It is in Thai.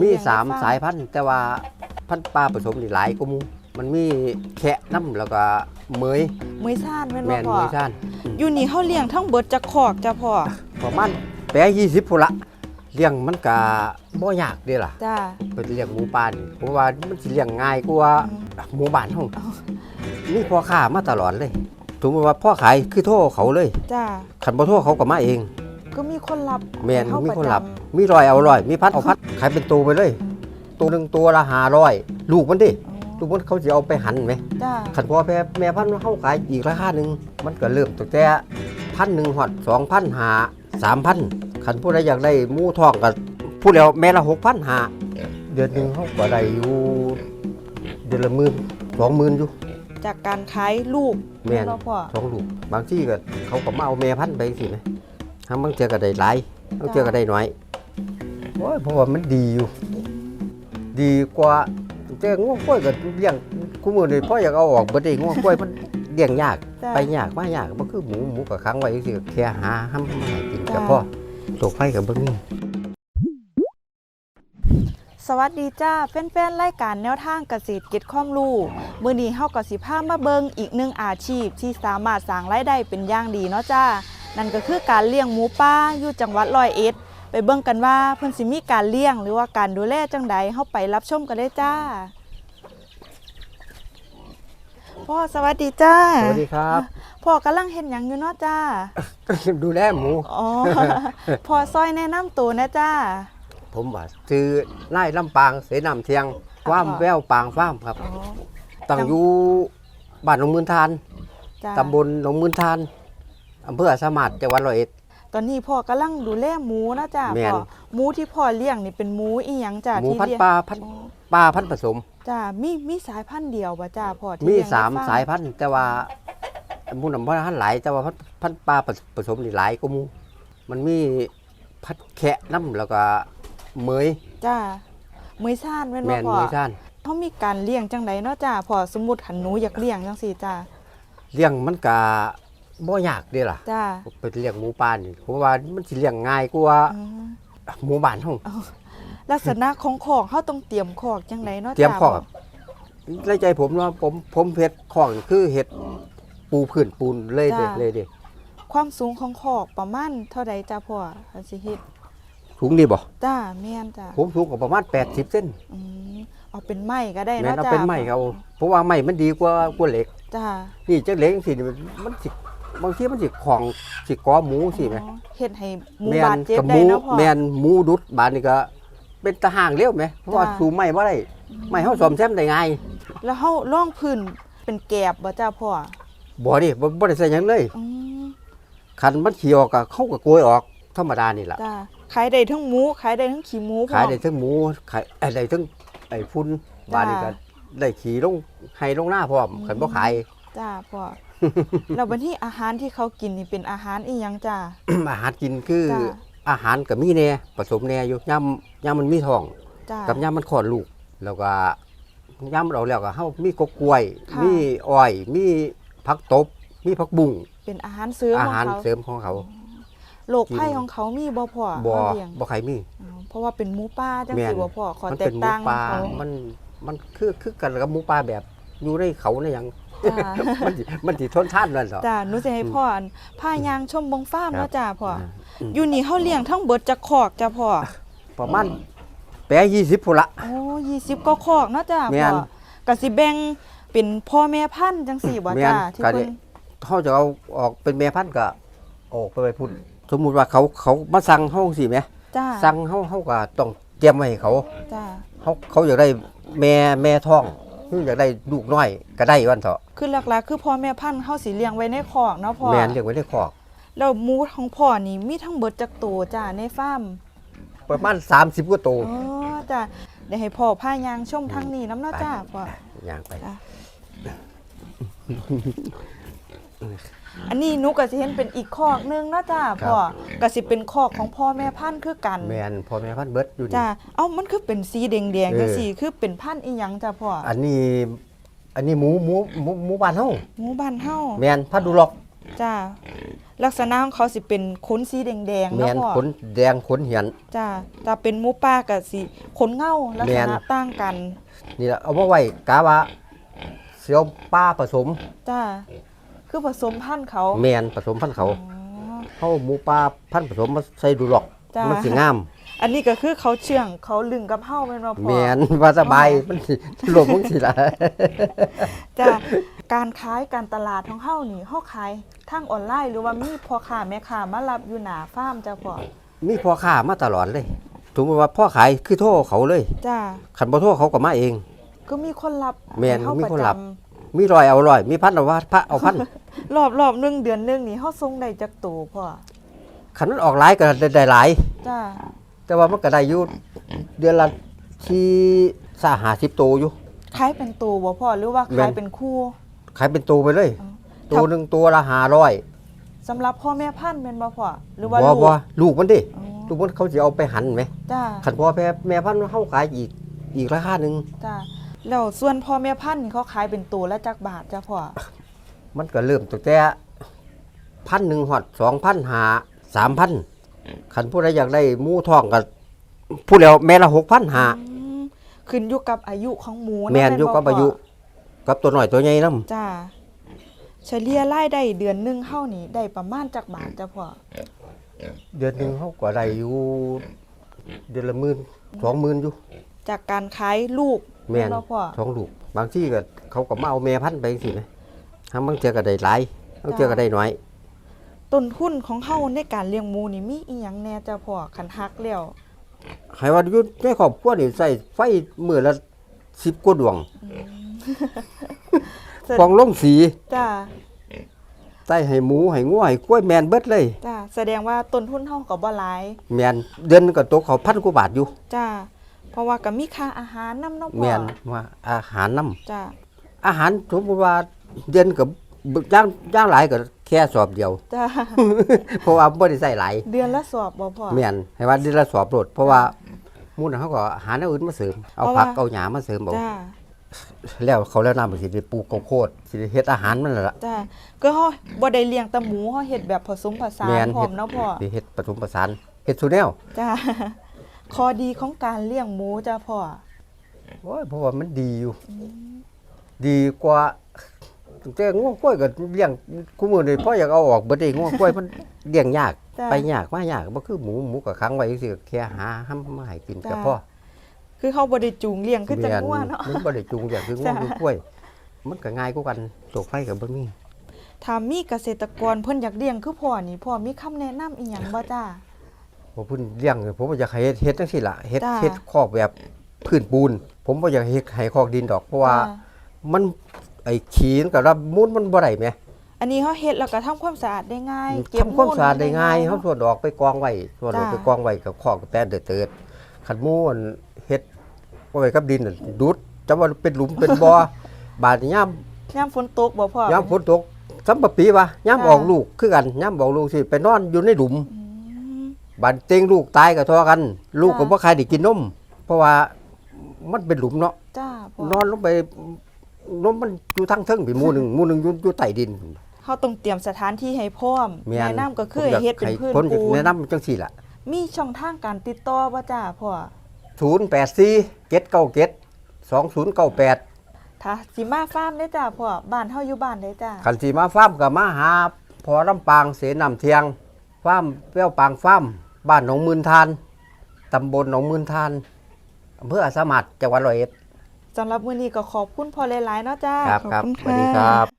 มีที่เลี้ยงสามในฟร์สายพันธุ์แต่ว่าพันธุ์ปลาผสมนี่หลายกว่าหมูมันมีแคะน้ำแล้วก็เหมยมื้อซ่านแม่นแมบ่นพ่อมือซ่านอยู่นี่เฮาเลี้ยงทั้งเบิดจักคอกจ้ะพ่อประมาณแปะยี่สิบพุ่นละเลี้ยงมันก็บ่ยากเด้ล่ะจ้า ไปเลี้ยงหมูป่านี่เพราะว่ามันสิเลี้ยงง่ายกว่าหมูบ้านเฮาอ๋อมีพ่อค้ามาตลอดเลยสมมติว่าพ่อขายคือโทรเขาเลยจ้าคันบ่โทรเขาก็มาเอง ก็มีคนรับแม่นให้เฮามีประคนจำรับ มีร้อยเอาร้อย มีพัดเอาพัด ขายเป็นตัวไปเลย ตัวหนึ่งตัวละห้าร้อย ลูกมันดิอ๋อลูกมันเขาจะเอาไปหั่นไหมจ้าขันพอแม่แม่พันธุ์เขาขายอีกราคาหนึ่ง มันก็เริ่มตั้งแต่พันหนึ่งหอดสองพันหาสามพันขันผู้ใดอยากได้หมูทองก็พูดแล้วแม่ละหกพันหาเดือนหนึ่งเขาก็ได้อยู่เดือนละหมื่นสองหมื่นอยู่ จากการขายลูกแม่นบ่พ่อสองลูก บางที่ก็เขาก็มาเอาแม่พันธุ์ไปสิไหม ทางบางเจอก็ได้หลายบางเจอก็ได้น้อยโอ้ยเพราะว่ามันดีอยู่ ดีกว่าแต่ง่วงกล้วยก็เลี้ยงคู่มือเลยพ่ออยากเอาออกบ่ได้ง่วงกล้วยมันเลี้ยงยาก จ้าไปยากมายากมันคือหมูหมูกับค้างไว้สิแค่หาห้ำมาให้กินจ้ากับพ่อตกไฟกับเบิ้งนี่สวัสดีจ้าแฟนๆรายการแนวทางเกษตรเก็ดข้อมรู้มื้อนี้เฮาก็สิพามาเบิงอีกหนึ่งอาชีพที่สามารถสร้างรายได้เป็นอย่างดีเนาะจ้า นั่นก็คือการเลี้ยงหมูป่าอยู่จังหวัดร้อยเอ็ด ไปเบิ่งกันว่าเพิ่นสิมีการเลี้ยงหรือว่าการดูแลจังใดเฮาไปรับชมกันได้จ้า พ่อสวัสดีจ้า สวัสดีครับ พ่อกำลังเฮ็ดหยังอยู่เนาะจ้า ดูแลหมู อ๋อ พ่อซอยแนะนำตัวนะจ้า ผมว่าซื้อไล่ลำปางเสนำเทียงฟ้าร์มพ่อแววปางฟาร์มครับอ๋อตั้งอยู่บ้านหนองมืนทาน จ้า ตำบลหนองมืนทาน อำเภออาสามัดจังหวัดร้อยเอ็ด ตอนนี้พ่อกำลังดูแลหมูนะจ้าแม่น พ่อหมูที่พ่อเลี้ยงนี่เป็นหมูอีหยังจ้าหมูที่พันเลี้ยธุ์งปลาพันธุ์อ๋อปลาพันธุ์ผสม จ้ามีมีสายพันธุ์เดียวป่ะจ้าพ่อที่มีเลี้ยงในสามฟร์สายพันธุ์แต่ว่าหมูน้ำพันธุ์หลายแต่ว่าพันธุ์พันธุ์ปลาผสมนี่หลายก็มูมันมีพัดแคะน้ำแล้วก็เหมยจ้ามือซ่านแม่นแมบ่นพ่อเหมยท่านเขามีการเลี้ยงจังไดเนาะจ้าพ่อสมมุติหันหนูอยากเลี้ยงจังซี่จ้าเลี้ยงมันก็ บ่ยากเด้ล่ะจ้าไปเลี้ยงหมูป่านี่เพราะว่ามันสิเลี้ยงง่ายกว่าอืมหมูบ้านเฮาลักษณะของคอกเฮาต้องเตรียมคอกจังไดเนาะเตรียมจ้าคอกในใจผมเนาะผมผมเฮ็ดของคือเฮ็ดปูพื้นปูนเลยเด้เลยเด้ความสูงของคอกประมาณเท่าใดจ้าพ่ออันสิเฮ็ดสูงดีบ่จ้าแม่นจ้าผมสูงกว่าประมาณ80เซนอืมเอาเป็นไม้ก็ได้แม่นเนาะเอาจ้าเป็นไม้เขาเพราะว่าไม้มันดีกว่ากว่าเหล็กจ้านี่จังเหล็กจังซี่นี่มันมันสิ บางทีมันสิของสิกอหมูสิแหมอ๋อเฮ็ดให้หมูแม่บาดนเจ็บกับหได้มูเนาะพ่อ แม่นหมูดุดบานนี่ก็ เป็นตะห่างเร็วไหมเพราะว่าจ้าสูงไม้บ่ได้ไม้เฮาซ่อมแซมได้ง่ายแล้วเฮาล่องพื้นเป็นแกบบ่จ้าพ่อบ่ดิบ่บ่ได้ใส่หยังเลยอืมคันมันขี้ออกก็เขาก็โกยออกธรรมดานี่ล่ะ จ้าขายได้ทั้งหมูขายได้ทั้งขี้หมูพร้อมขายได้ทั้งหมูขายเอ้ยได้ทั้งไอ้พุ่นจ้าบ้านนี่ก็ได้ขี่ลงให้ลงหน้าพร้อมอืมคันบ่ขายจ้าพ่อ แล้วบัดนี้อาหารที่เขากินนี่เป็นอาหารอีหยังจ้า อาหารกินคือจ้าอาหารก็มีแน่ผสมแน่อยู่ย่ำย่ำมันมีท้อง จ้า กับย่ำมันคลอดลูก แล้วก็ย่ำเราแล้วก็เฮามีกกกล้วย ค่ะ มีอ้อย มีผักตบ มีผักบุ้งเป็นอาหารเสริมอาของหารเขาเสริมของเขาโรคภัยของเขามีบ่พ่อบ่เขาเลี้ยงบ่ใครมี อ๋อเพราะว่าเป็นหมูป่าจังแม่นซี่บ่พ่อขอมันแตเป็กนหมูต่างปลาเขามันมันคือคือกันกับหมูปลาแบบอยู่ในเขาในหยังจ้า มันสิมันสิทนทานนั่นเหรอ จ้าหนูสิให้พ่ออันพายางชมบงฟ้าร์มครับ เนาะจ้าพ่ออมอยู่นี่เฮาเลี้ยงทั้งเบิดจักคอกจ้าพ่อประมาณแปะ20พุ่นละ โอ้20ก็คอกเนาะจ้าแม่พ่อนก็สิแบ่งเป็นพ่อแม่พันธุ์จังซี่บ่แม่นจ้าที่ก็ได้ เพิ่นเขาจะเอาออกเป็นแม่พันธุ์ก็ออกไปไปพุ่นสมมุติว่าเขาเขามาสั่งเฮาสิแหมจ้าสั่งเฮาเฮาก็ต้องเตรียมไว้ให้เขาจ้าเขาเขาอยากได้แม่แม่ท้อง คืออยากได้ลูกน้อยก็ได้วันเถอะคือหลักๆ คือพ่อแม่พันธุ์เฮาสิเลี้ยงไว้ในคอกเนาะพ่อแม่นเลี้ยงไว้ในคอกแล้วหมูของพ่อนี่มีทั้งเบิดจักตัวจ้าในฟาร์มประมาณ30กว่าตัวอ๋อจ้าเดี๋ยวให้พ่อพายางชมทางนี้น้ำเนาะจ้าพ่อย่างไปจ้ะ อันนี้หนูก็สิเห็นเป็นอีกคอกหนึงเนาะจ้าพ่อก็สิเป็นคอกของพ่อแม่พันธุ์คือกัน แม่นพ่อแม่พันธุ์เบิดอยู่นี่ จ้า เอ้า มันคือเป็นสีแดงๆเออจังซี่ คือเป็นพันธุ์อีหยังจ้าพ่อออันนี้ อันนี้หมูหมูหมูหมูบ้านเฮาหมูบ้านเฮาแม่นพันธุ์ดูหลอก จ้า ลักษณะของเขาสิเป็นขนสีแดงๆแมเนาะนพ่อขนแดงขนเหียน จ้าถ้าเป็นหมูป่าก็สิขนเงาลักษณะแม่น ต่างกัน นี่แหละเอามาไว้กาว่าเสียวป้าผสม จ้า คือผสมพันธุ์เขาแมนผสมพันธุ์เขาอ๋อเข้าหมูปลาพันธุ์ผสมมาใส่ดูหรอกจ้ามัมันสิงาม อันนี้ก็คือเขาเชื่องเขาลึงกับเฮาแม่นบ่พ่อแมนว่าสบายมันสิรวมมึงสิละจ้าการขายการตลาดของเฮานี่เฮาขายทางออนไลน์หรือว่ามีพ่อค้าแม่ค้ามารับอยู่หน้าฟาร์มจ้าพ่อมีพ่อค้ามาตลอดเลยถึงว่าพ่อขายคือโทรเขาเลยจ้าขันบ่โทรเขาก็มาเอง ก็มีคนรับแม่นให้เฮามีประคนจำรับ มีรอยเอารอย มีพันเอาว่าพระเอาพัน รอบรอบหนึงเดือนหนึงนี่เฮาส่งได้จักตัวพ่อขันมันออกหลายก็ได้ได้หลาย จ้าแต่ว่ามันก็ได้อยู่เดือนละที่สาหาสิบตัวอยู่ ขายเป็นตัวบ่พ่อหรือว่าแม่ขายนเป็นคู่ ขายเป็นตัวไปเลย อ๋อ ตัวหนึ่งตัวละห้าร้อยสำหรับพ่อแม่พันธุ์แม่นบ่พ่อหรือว่าบ่ลูกบ่ลูกมันดิอ๋อลูกมันเขาจะเอาไปหันไหมจ้าขันพ่อแม่แม่พันธุ์เขาขายอีกอีกราคาหนึ่งจ้าแล้วส่วนพ่อแม่พันธุ์นี่เขาขายเป็นตัวละจักบาทจ้าพ่อ มันก็เริ่มตั้งแต่พันหนึ่งหอดสองพันหาสามพันขันผู้ใดอยากได้หมูทองก็ผู้แล้วแม่ละหกพันหาอืมขึ้นอยู่กับอายุของหมูะแม่นบ่อยู่กับพ่อายุกับตัวหน่อยตัวใหญ่น้จ้าเฉลี่ยรายได้เดือนหนึงเฮานี่ได้ประมาณจักบาทจ้าพ่อำเดือนหนึ่งเขาก็ได้อยู่เดือนละหมื่นสองหมื่นอยู่ จากการขายลูกแม่นบ่พ่อสองลูก บางที่ก็เขาก็มาเอาแม่พันธุ์ไปสิไหม ทั้งบางเทียก็ได้หลายบางเทียก็ได้น้อย ต้นทุนของเฮาในการเลี้ยงหมูนี่มีอีหยังแหน่จ้าพ่อคันฮักแล้วให้ว่าอยู่ในครอบครัวนี่ใส่ไฟมือละสิบกว่าดวงเสร็จฟองลงสีจ้าใส่ให้หมูให้งัวให้กล้วยแมนเบิดเลย จ้าแสดงว่าต้นทุนเฮาก็บ่หลายแมนเดือนหนึ่งก็ตกเขาพันกว่าบาทอยู่ จ้าเพราะว่าก็มีค่าอาหารนำเนาะพ่อแมนว่าอาหารน้จ้าำอาหารสมมติว่า เดือนกับย่างย่างหลายก็แค่สอบเดียว จ้า เพราะว่าบ่ได้ใส่หลายเดือนละสอบบ่พ่อ แมนให้ว่าเดือนละสอบโลดเพราะว่าหมูน่ะเขาก็หาแนวอื่นมาเสริม เอาเพราะผักว่า เอาหญ้ามาเสริมเอาจ้า แล้วเขาแล้วนำไปสิได้ปลูกข้าวโพดสิได้เฮ็ดอาหารมันนั่นล่ะ จ้า ก็เฮาบ่ได้เลี้ยงแต่หมูเฮาเฮ็ดแบบผสมผสาแม่นนพร้อมเนาะพ่อ สิเฮ็ดผสมผสานเฮ็ดสุแนวจ้า ข้อดีของการเลี้ยงหมูจ้าพ่อ โอ้ยเพราะว่ามันดีอยู่ ดีกว่า ตั้งแต่ง่วงกล้วยก็เลี้ยงคู่มือนี่พ่ออยากเอาออกเบิดได้ง่วงกล้วยมันเลี้ยงยากจ้าไปยากมายากบ่คือหมูหมูก็ค้างไว้จังซี่ก็แค่หาห้ำมาให้กินจ้าก็พอ คือเฮาบ่ได้จูงเลี้ยงคือจังแม่นงัวเนาะ มันบ่ได้จูงอย่างคือง่วงจ้าคือกล้วย มันก็ง่ายกว่ากันตกไฟก็บ่มีถ้ามีเกษตรกรเพิ่นอยากเลี้ยงคือพ่อนี่พ่อมีคำแนะนำอีหยังบ่จ้าผมเพิ่นเลี้ยงเนี่ยผมบ่อยากให้เฮ็ดเฮ็ดจังซี่ล่ะเฮ็ดจ้าเฮ็ดคอกแบบพื้นปูน ผมบ่อยากเฮ็ดให้คอกดินดอกเพราะว่า จ้มัน ไอ้ขี้มันกับรับมูลมันบ่ได้แหมอันนี้เฮาเฮ็ดแล้วก็ทำความสะอาดได้ง่ายทำความสะอาดได้ง่ายเนาะเฮาส่วนดอกไปกองไว้ส่วนดอกจ้าไปกองไว้กับคอกกับแป้นเติดๆคันหมูอันเฮ็ดไว้กับดินน่ะดูดจะว่าเป็นหลุมเป็นบ่บาดนี้ยามยามฝนตกบ่พ่อยามฝนตกสำปะปีวะยามจ้าออกลูกคือกันยามออกลูกสิไปนอนอยู่ในหลุมอืมบาดเต็งลูกตายก็ทอกัน ลูกก็จ้าบ่ใครได้กินนมเพราะว่ามันเป็นหลุมเนาะจ้าพ่อนอนลงไป นมมันอยู่ทางเทิงพี่หมู่หนึงหมู่หนึงอยู่อยู่ใต้ดิน เฮาต้องเตรียมสถานที่ให้พร้อมแม่แนะนำก็คือผมยาให้เฮ็ดเป็นให้พื้นคนปูนแนะนำจังซี่ล่ะมีช่องทางการติดต่อบ่จ้าพ่อ084 797 2098ถ้าสิมาฟาร์มได้จ้าพ่อบ้านเฮาอยู่บ้านได้จ้าคันสิมาฟาร์มก็มาหาพอลำปางเสนำเทียงฟาร์มเปรี้ยวปางฟาร์มบ้านหนองมืนทานตำบลหนองมืนทานอำเภออาสามัดจังหวัดร้อยเอ็ด สำหรับมื้อนี้ก็ขอบคุณพ่อหลายๆเนาะจ้า ครับขอบครับคุณสวัสดีค่ะครับ